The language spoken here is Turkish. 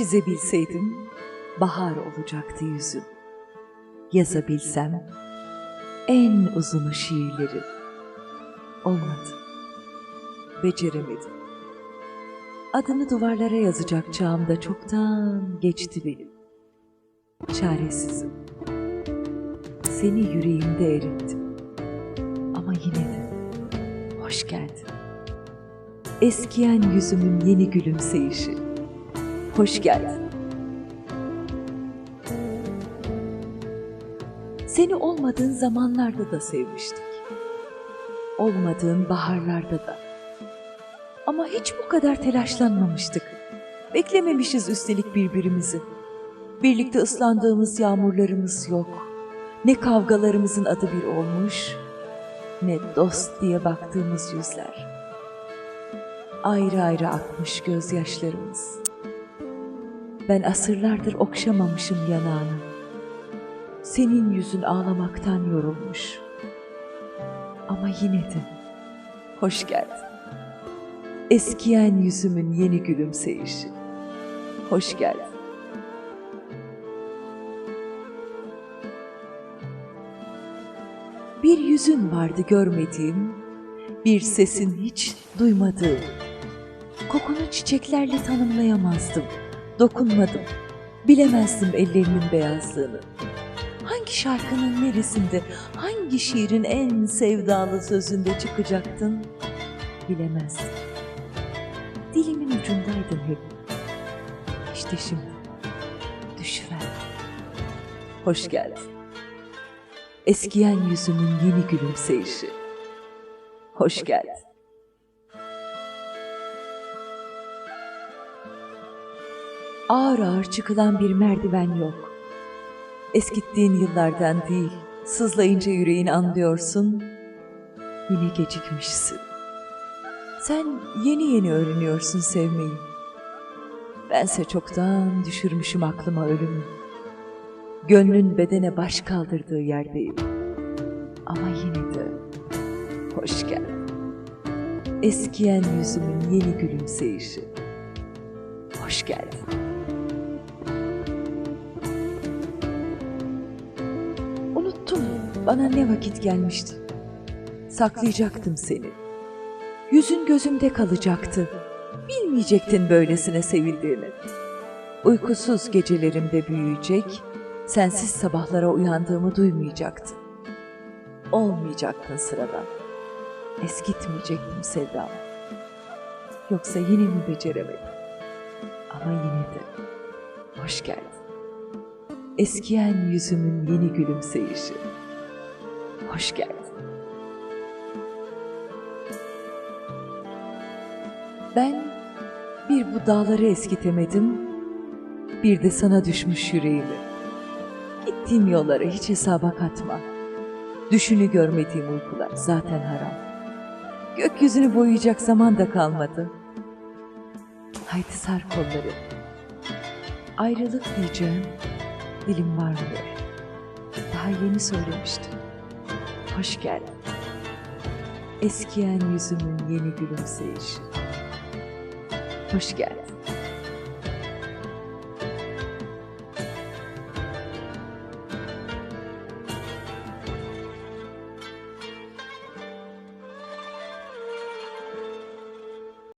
Çizebilseydim bahar olacaktı yüzüm. Yazabilsem en uzun şiirleri. Olmadı. Beceremedim. Adını duvarlara yazacak çağımda çoktan geçti benim. Çaresizim. Seni yüreğimde erittim. Ama yine de hoş geldin. Eskiyen yüzümün yeni gülümseyişi. Hoş geldin. Seni olmadığın zamanlarda da sevmiştik. Olmadığın baharlarda da. Ama hiç bu kadar telaşlanmamıştık. Beklememişiz üstelik birbirimizi. Birlikte ıslandığımız yağmurlarımız yok. Ne kavgalarımızın adı bir olmuş, ne dost diye baktığımız yüzler. Ayrı ayrı akmış gözyaşlarımız. Ben asırlardır okşamamışım yanağını. Senin yüzün ağlamaktan yorulmuş. Ama yine de hoş geldin. Eskiyen yüzümün yeni gülümseyişi. Hoş geldin. Bir yüzün vardı görmediğim, bir sesin hiç duymadığım. Kokunu çiçeklerle tanımlayamazdım, dokunmadım, bilemezdim ellerinin beyazlığını. Hangi şarkının neresinde, hangi şiirin en sevdalı sözünde çıkacaktın, bilemezdim. Dilimin ucundaydın hep. İşte şimdi düşüver. Hoş geldin. Eskiyen yüzümün yeni gülümseyişi. Hoş geldin. Ağır ağır çıkılan bir merdiven yok. Eskittiğin yıllardan değil, sızlayınca yüreğin anlıyorsun, yine gecikmişsin. Sen yeni yeni öğreniyorsun sevmeyi. Bense çoktan düşürmüşüm aklıma ölümü. Gönlün bedene baş kaldırdığı yerdeyim. Ama yine de hoş geldin. Eskiyen yüzümün yeni gülümseyişi. Hoş geldin. Bana ne vakit gelmişti. Saklayacaktım seni. Yüzün gözümde kalacaktı. Bilmeyecektin böylesine sevildiğini. Uykusuz gecelerimde büyüyecek, sensiz sabahlara uyandığımı duymayacaktın. Olmayacaktın sıradan. Eskitmeyecektim sevdamı. Yoksa yine mi beceremedim? Ama yine de hoş geldin. Eskiyen yüzümün yeni gülümseyişi. Hoş geldin. Ben bir bu dağları eskitemedim, bir de sana düşmüş yüreğimi. Gittiğim yolları hiç hesaba katma. Düşünü görmediğim uykular zaten haram. Gökyüzünü boyayacak zaman da kalmadı. Haydi sar kolları. Ayrılık diyeceğim, dilim varmıyor. Daha yeni söylemiştim. Hoş geldin. Eskiyen yüzümün yeni gülümseyişi. Hoş geldin.